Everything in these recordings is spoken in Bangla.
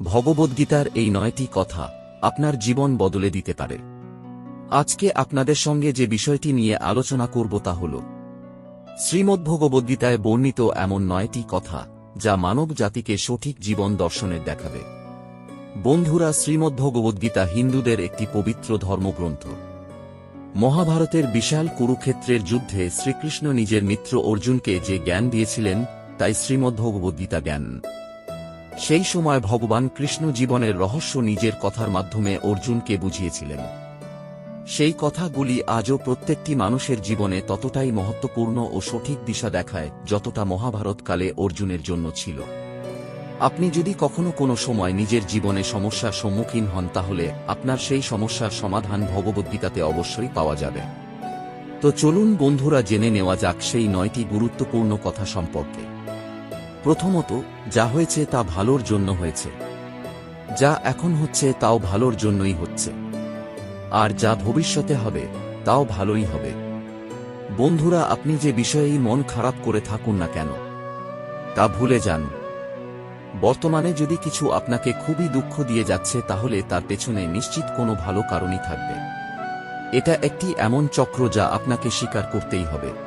ভগবদ্গীতার এই নয়টি কথা আপনার জীবন বদলে দিতে পারে। আজকে আপনাদের সঙ্গে যে বিষয়টি নিয়ে আলোচনা করব তা হল শ্রীমদ্ভগবদ্গীতায় বর্ণিত এমন নয়টি কথা যা মানব জাতিকে সঠিক জীবন দর্শনের দেখাবে। বন্ধুরা শ্রীমদ্ভগবদ্গীতা হিন্দুদের একটি পবিত্র ধর্মগ্রন্থ। মহাভারতের বিশাল কুরুক্ষেত্রের যুদ্ধে শ্রীকৃষ্ণ নিজের মিত্র অর্জুনকে যে জ্ঞান দিয়েছিলেন, তাই শ্রীমদ্ভগবদ্গীতা জ্ঞান। সেই সময় ভগবান কৃষ্ণ জীবনের রহস্য নিজের কথার মাধ্যমে অর্জুনকে বুঝিয়েছিলেন। সেই কথাগুলি আজও প্রত্যেকটি মানুষের জীবনে ততটাই মহত্বপূর্ণ ও সঠিক দিশা দেখায়, যতটা মহাভারতকালে অর্জুনের জন্য ছিল। আপনি যদি কখনো কোনো সময় নিজের জীবনে সমস্যার সম্মুখীন হন, তাহলে আপনার সেই সমস্যার সমাধান ভগবদ্গীতাতে অবশ্যই পাওয়া যাবে। তো চলুন বন্ধুরা, জেনে নেওয়া যাক সেই নয়টি গুরুত্বপূর্ণ কথা সম্পর্কে। প্রথমত, যা হয়েছে তা ভালোর জন্য হয়েছে। যা এখন হচ্ছে তাও ভালোর জন্যই হচ্ছে। আর যা ভবিষ্যতে হবে, তাও ভালোই হবে। বন্ধুরা, আপনি যে বিষয়েই মন খারাপ করে থাকুন না কেন, তা ভুলে যান। বর্তমানে যদি কিছু আপনাকে খুবই দুঃখ দিয়ে যাচ্ছে, তাহলে তার পেছনে নিশ্চিত কোনো ভালো কারণই থাকবে। এটা একটি এমন চক্র যা আপনাকে স্বীকার করতেই হবে।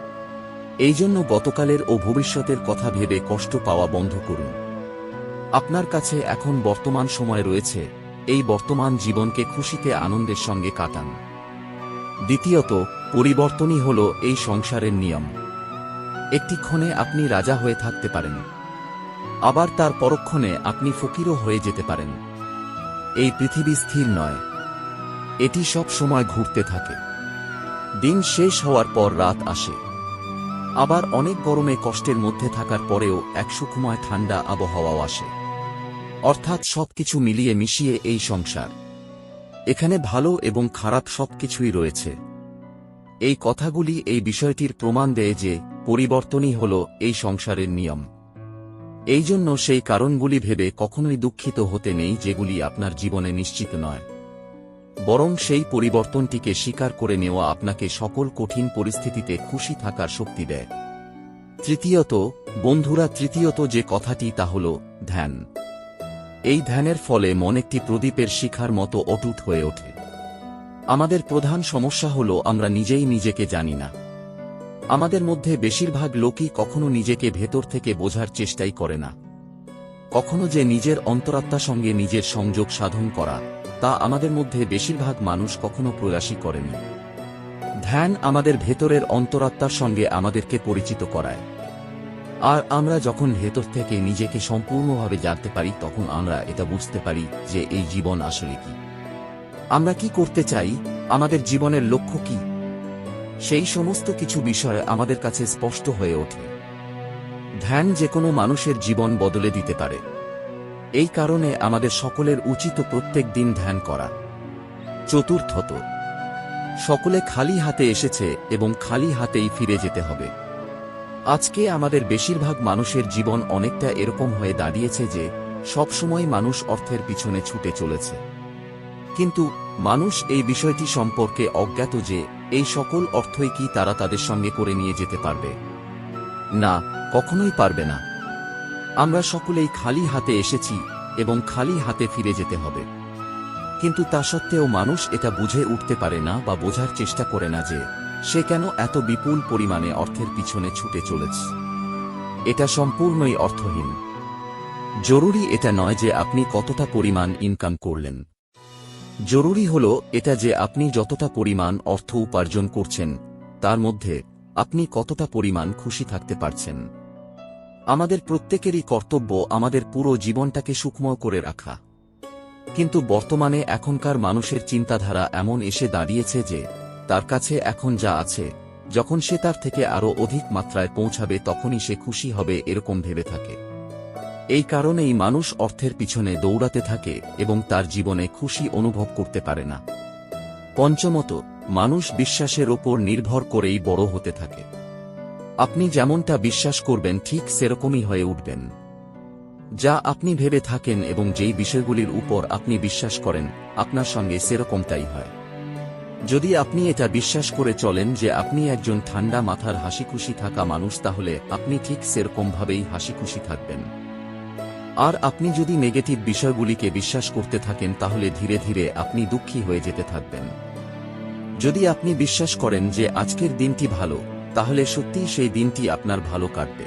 এই জন্য গতকালের ও ভবিষ্যতের কথা ভেবে কষ্ট পাওয়া বন্ধ করুন। আপনার কাছে এখন বর্তমান সময় রয়েছে, এই বর্তমান জীবনকে খুশিতে আনন্দের সঙ্গে কাটান। দ্বিতীয়ত, পরিবর্তনই হল এই সংসারের নিয়ম। একটি ক্ষণে আপনি রাজা হয়ে থাকতে পারেন। আবার তার পরক্ষণে আপনি ফকিরও হয়ে যেতে পারেন। এই পৃথিবী স্থির নয়। এটি সব সময় ঘুরতে থাকে। দিন শেষ হওয়ার পর রাত আসে। আবার অনেক গরমে কষ্টের মধ্যে থাকার পরেও এক সুখময় ঠান্ডা আবহাওয়াও আসে। অর্থাৎ সবকিছু মিলিয়ে মিশিয়ে এই সংসার। এখানে ভালো এবং খারাপ সবকিছুই রয়েছে। এই কথাগুলি এই বিষয়টির প্রমাণ দেয় যে পরিবর্তনই হল এই সংসারের নিয়ম। এই জন্য সেই কারণগুলি ভেবে কখনোই দুঃখিত হতে নেই যেগুলি আপনার জীবনে নিশ্চিত নয়। বরং সেই পরিবর্তনটিকে স্বীকার করে নেওয়া আপনাকে সকল কঠিন পরিস্থিতিতে খুশি থাকার শক্তি দেয়। তৃতীয়ত, বন্ধুরা, তৃতীয়ত যে কথাটি তা হল ধ্যান। এই ধ্যানের ফলে মন একটি প্রদীপের শিখার মতো অটুট হয়ে ওঠে। আমাদের প্রধান সমস্যা হল আমরা নিজেই নিজেকে জানি না। আমাদের মধ্যে বেশিরভাগ লোকই কখনো নিজেকে ভেতর থেকে বোঝার চেষ্টাই করে না। কখনো যে নিজের অন্তরাত্মার সঙ্গে নিজের সংযোগ সাধন করা তা আমাদের মধ্যে বেশিরভাগ মানুষ কখনো প্রয়াসই করেনি ধ্যান আমাদের ভেতরের অন্তরাত্মার সঙ্গে আমাদেরকে পরিচিত করায়। আর আমরা যখন ভেতর থেকে নিজেকে সম্পূর্ণভাবে জানতে পারি, তখন আমরা এটা বুঝতে পারি যে এই জীবন আসলে কি। আমরা কি করতে চাই? আমাদের জীবনের লক্ষ্য কি? সেই সমস্ত কিছু বিষয় আমাদের কাছে স্পষ্ট হয়ে ওঠে। ধ্যান যে কোনো মানুষের জীবন বদলে দিতে পারে। এই কারণে আমাদের সকলের উচিত প্রত্যেক দিন ধ্যান করা। চতুর্থত, সকলে খালি হাতে এসেছে এবং খালি হাতেই ফিরে যেতে হবে। আজকে আমাদের বেশিরভাগ মানুষের জীবন অনেকটা এরকম হয়ে দাঁড়িয়েছে যে, সবসময় মানুষ অর্থের পিছনে ছুটে চলেছে। কিন্তু মানুষ এই বিষয়টি সম্পর্কে অজ্ঞাত যে, এই সকল অর্থই কি তারা তাদের সঙ্গে করে নিয়ে যেতে পারবে? না, কখনোই পারবে না। আমরা সকলেই খালি হাতে এসেছি এবং খালি হাতে ফিরে যেতে হবে। কিন্তু তা সত্ত্বেও মানুষ এটা বুঝে উঠতে পারে না বা বোঝার চেষ্টা করে না যে, সে কেন এত বিপুল পরিমাণে অর্থের পিছনে ছুটে চলেছে। এটা সম্পূর্ণই অর্থহীন। জরুরি এটা নয় যে আপনি কতটা পরিমাণ ইনকাম করলেন। জরুরি হল এটা যে আপনি যতটা পরিমাণ অর্থ উপার্জন করছেন, তার মধ্যে আপনি কতটা পরিমাণ খুশি থাকতে পারছেন। আমাদের প্রত্যেকেরই কর্তব্য আমাদের পুরো জীবনটাকে সুখময় করে রাখা। কিন্তু বর্তমানে এখনকার মানুষের চিন্তাধারা এমন এসে দাঁড়িয়েছে যে, তার কাছে এখন যা আছে, যখন সে তার থেকে আরও অধিক মাত্রায় পৌঁছাবে তখনই সে খুশি হবে এরকম ভেবে থাকে। এই কারণেই মানুষ অর্থের পিছনে দৌড়াতে থাকে এবং তার জীবনে খুশি অনুভব করতে পারে না। পঞ্চমত, মানুষ বিশ্বাসের ওপর নির্ভর করেই বড় হতে থাকে। আপনি যেমনটা বিশ্বাস করবেন, ঠিক সেরকমই হয়ে উঠবেন। যা আপনি ভেবে থাকেন এবং যেই বিষয়গুলির উপর আপনি বিশ্বাস করেন, আপনার সঙ্গে সেরকমটাই হয়। যদি আপনি এটা বিশ্বাস করে চলেন যে আপনি একজন ঠান্ডা মাথার হাসিখুশি থাকা মানুষ, তাহলে আপনি ঠিক সেরকমভাবেই হাসিখুশি থাকবেন। আর আপনি যদি নেগেটিভ বিষয়গুলিকে বিশ্বাস করতে থাকেন, তাহলে ধীরে ধীরে আপনি দুঃখী হয়ে যেতে থাকবেন। যদি আপনি বিশ্বাস করেন যে আজকের দিনটি ভালো তাহলে সত্যিই সেই দিনটি আপনার ভালো কাটবে।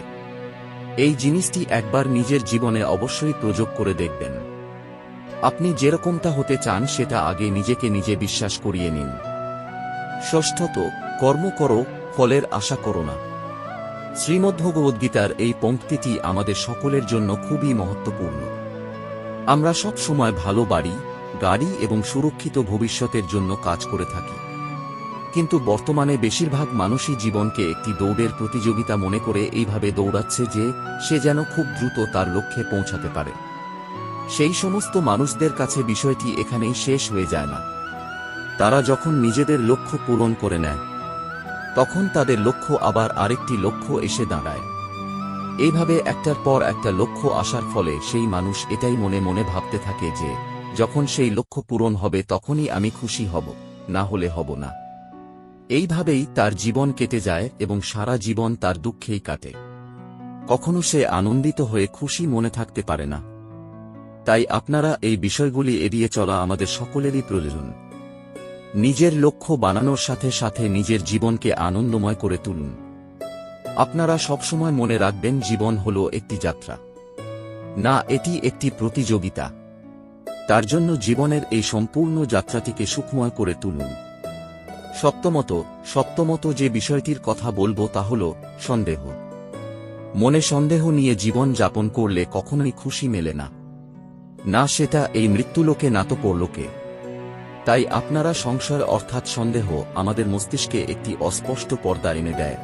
এই জিনিসটি একবার নিজের জীবনে অবশ্যই প্রযোগ করে দেখবেন। আপনি যেরকমটা হতে চান সেটা আগে নিজেকে নিজে বিশ্বাস করিয়ে নিন। ষষ্ঠত, কর্ম করো, ফলের আশা করো না। শ্রীমদ্ভগবদ্গীতার এই পঙ্ক্তিটি আমাদের সকলের জন্য খুবই মহত্বপূর্ণ। আমরা সব সময় ভালো বাড়ি, গাড়ি এবং সুরক্ষিত ভবিষ্যতের জন্য কাজ করে থাকি। কিন্তু বর্তমানে বেশিরভাগ মানুষই জীবনকে একটি দৌড়ের প্রতিযোগিতা মনে করে এইভাবে দৌড়াচ্ছে যে, সে যেন খুব দ্রুত তার লক্ষ্যে পৌঁছাতে পারে। সেই সমস্ত মানুষদের কাছে বিষয়টি এখানেই শেষ হয়ে যায় না। তারা যখন নিজেদের লক্ষ্য পূরণ করে নেয়, তখন তাদের লক্ষ্য আবার আরেকটি লক্ষ্য এসে দাঁড়ায়। এইভাবে একটার পর একটা লক্ষ্য আসার ফলে সেই মানুষ এটাই মনে মনে ভাবতে থাকে যে, যখন সেই লক্ষ্য পূরণ হবে তখনই আমি খুশি হব, না হলে হব না। এইভাবেই তার জীবন কেটে যায় এবং সারা জীবন তার দুঃখেই কাটে। কখনো সে আনন্দিত হয়ে খুশি মনে থাকতে পারে না। তাই আপনারা এই বিষয়গুলি এড়িয়ে চলা আমাদের সকলেরই প্রয়োজন। নিজের লক্ষ্য বানানোর সাথে সাথে নিজের জীবনকে আনন্দময় করে তুলুন। আপনারা সবসময় মনে রাখবেন জীবন হল একটি যাত্রা। না, এটি একটি প্রতিযোগিতা। তার জন্য জীবনের এই সম্পূর্ণ যাত্রাটিকে সুখময় করে তুলুন। সপ্তমত সপ্তমত যে বিষয়টির কথা বলব তা হল, সন্দেহ। মনে সন্দেহ নিয়ে জীবন যাপন করলে কখনোই খুশি মেলে না। না সেটা এই মৃত্যুলোকে না তো পরলোকে। তাই আপনারা সংশয় অর্থাৎ সন্দেহ আমাদের মস্তিষ্কে একটি অস্পষ্ট পর্দা এনে দেয়।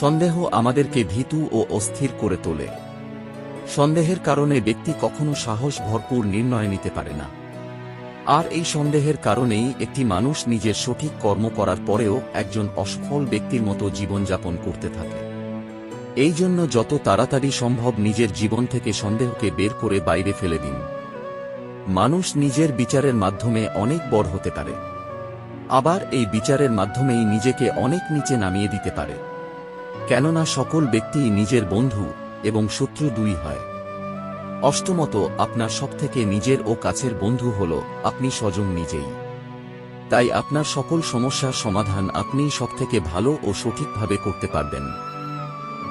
সন্দেহ আমাদেরকে ভীতু ও অস্থির করে তোলে। সন্দেহের কারণে ব্যক্তি কখনো সাহস ভরপুর নির্ণয় নিতে পারে না। আর এই সন্দেহের কারণেই একটি মানুষ নিজের সঠিক কর্ম করার পরেও একজন অসফল ব্যক্তির মতো জীবনযাপন করতে থাকে। এই জন্য যত তাড়াতাড়ি সম্ভব নিজের জীবন থেকে সন্দেহকে বের করে বাইরে ফেলে দিন। মানুষ নিজের বিচারের মাধ্যমে অনেক বড় হতে পারে। আবার এই বিচারের মাধ্যমেই নিজেকে অনেক নিচে নামিয়ে দিতে পারে। কেননা সকল ব্যক্তিই নিজের বন্ধু এবং শত্রু দুই হয়। অষ্টমত, আপনার সবথেকে নিজের ও কাছের বন্ধু হল, আপনি স্বজন নিজেই। তাই আপনার সকল সমস্যার সমাধান আপনিই সবথেকে ভালো ও সঠিকভাবে করতে পারবেন।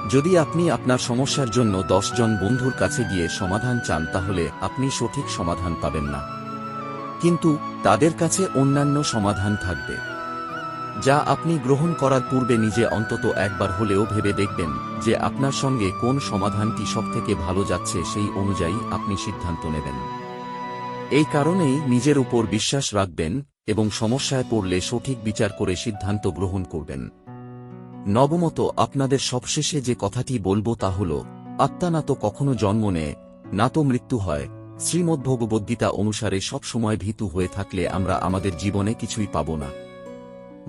যদি আপনি আপনার সমস্যার জন্য জন বন্ধুর কাছে গিয়ে সমাধান চান, তাহলে আপনি সঠিক সমাধান পাবেন না। কিন্তু তাদের কাছে অন্যান্য সমাধান থাকবে। যা আপনি গ্রহণ করার পূর্বে নিজে অন্তত একবার হলেও ভেবে দেখবেন যে আপনার সঙ্গে কোন সমাধানটি সবথেকে ভালো যাচ্ছে সেই অনুযায়ী আপনি সিদ্ধান্ত নেবেন। এই কারণেই নিজের উপর বিশ্বাস রাখবেন এবং সমস্যায় পড়লে সঠিক বিচার করে সিদ্ধান্ত গ্রহণ করবেন। নবমত, আপনাদের সবশেষে যে কথাটি বলব তা হল, আত্মা না তো কখনো জন্ম নেয়, না তো মৃত্যু হয়। শ্রীমদ্ভগবদ্গীতা অনুসারে সবসময় ভীতু হয়ে থাকলে আমরা আমাদের জীবনে কিছুই পাব না।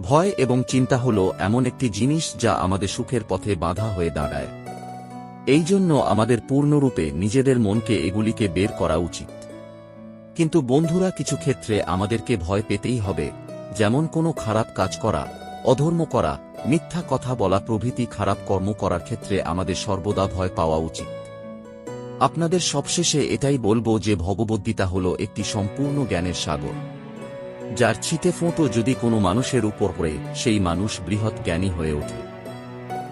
ভয় এবং চিন্তা হল এমন একটি জিনিস যা আমাদের সুখের পথে বাধা হয়ে দাঁড়ায়। এই জন্য আমাদের পূর্ণরূপে নিজেদের মনকে এগুলিকে বের করা উচিত। কিন্তু বন্ধুরা, কিছু ক্ষেত্রে আমাদেরকে ভয় পেতেই হবে। যেমন কোনো খারাপ কাজ করা, অধর্ম করা, মিথ্যা কথা বলা প্রভৃতি খারাপ কর্ম করার ক্ষেত্রে আমাদের সর্বদা ভয় পাওয়া উচিত। আপনাদের সবশেষে এটাই বলব যে ভগবদ্গীতা হল একটি সম্পূর্ণ জ্ঞানের সাগর। যার ছিটে ফোঁটো যদি কোনো মানুষের উপর পড়ে, সেই মানুষ বৃহৎ জ্ঞানী হয়ে ওঠে।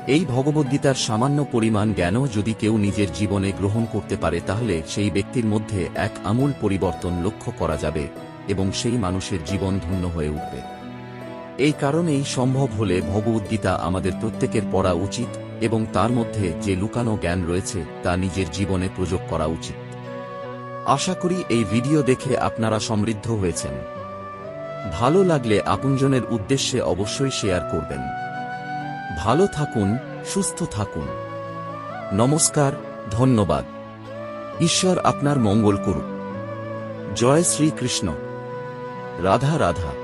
এই ভগবদ্গীতার সামান্য পরিমাণ জ্ঞানও যদি কেউ নিজের জীবনে গ্রহণ করতে পারে, তাহলে সেই ব্যক্তির মধ্যে এক আমূল পরিবর্তন লক্ষ্য করা যাবে এবং সেই মানুষের জীবন ধন্য হয়ে উঠবে। এই কারণেই সম্ভব হলে ভগবদ্গীতা আমাদের প্রত্যেকের পড়া উচিত এবং তার মধ্যে যে লুকানো জ্ঞান রয়েছে, তা নিজের জীবনে প্রয়োগ করা উচিত। আশা করি এই ভিডিও দেখে আপনারা সমৃদ্ধ হয়েছেন। ভালো লাগলে আপনজনের উদ্দেশ্যে অবশ্যই শেয়ার করবেন। ভালো থাকুন, সুস্থ থাকুন। নমস্কার, ধন্যবাদ। ঈশ্বর আপনার মঙ্গল করুক। জয় শ্রীকৃষ্ণ। রাধা রাধা।